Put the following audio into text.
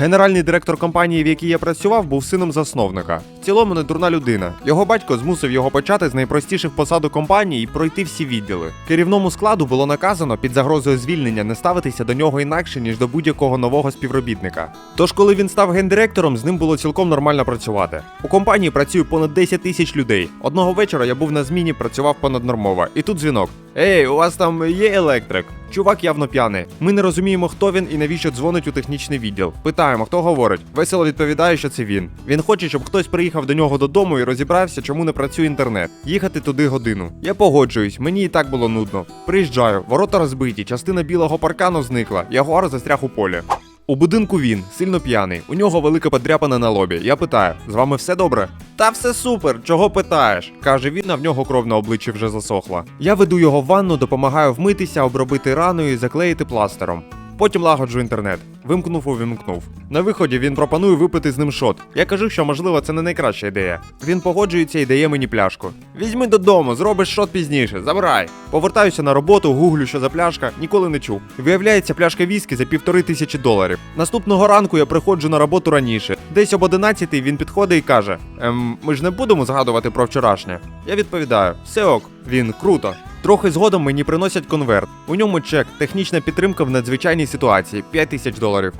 Генеральний директор компанії, в якій я працював, був сином засновника. В цілому не дурна людина. Його батько змусив його почати з найпростіших посад у компанії і пройти всі відділи. Керівному складу було наказано під загрозою звільнення не ставитися до нього інакше ніж до будь-якого нового співробітника. Тож, коли він став гендиректором, з ним було цілком нормально працювати. У компанії працює понад 10 тисяч людей. Одного вечора я був на зміні, працював понаднормово. І тут дзвінок. Ей, у вас там є електрик? Чувак явно п'яний. Ми не розуміємо, хто він і навіщо дзвонить у технічний відділ. Питаємо, хто говорить. Весело відповідає, що це він. Він хоче, щоб хтось приїхав до нього додому і розібрався, чому не працює інтернет. Їхати туди годину. Я погоджуюсь, мені і так було нудно. Приїжджаю, ворота розбиті, частина білого паркану зникла, ягуар застряг у полі. У будинку він сильно п'яний. У нього велика подряпана на лобі. Я питаю: з вами все добре? Та все супер, чого питаєш? каже він, а в нього кров на обличчі вже засохла. Я веду його в ванну, допомагаю вмитися, обробити рану і заклеїти пластером. Потім лагоджу інтернет. Вимкнув, увімкнув. На виході він пропонує випити з ним шот. Я кажу, що можливо це не найкраща ідея. Він погоджується і дає мені пляшку. Візьми додому, зробиш шот пізніше, забирай. Повертаюся на роботу, гуглю, що за пляшка, ніколи не чув. Виявляється, пляшка віскі за півтори тисячі доларів. Наступного ранку я приходжу на роботу раніше. Десь об 11 він підходить і каже: Ем, ми ж не будемо згадувати про вчорашнє. Я відповідаю: все ок, він круто. Трохи згодом мені приносять конверт. У ньому чек, технічна підтримка в надзвичайній ситуації 5 тисяч доларів.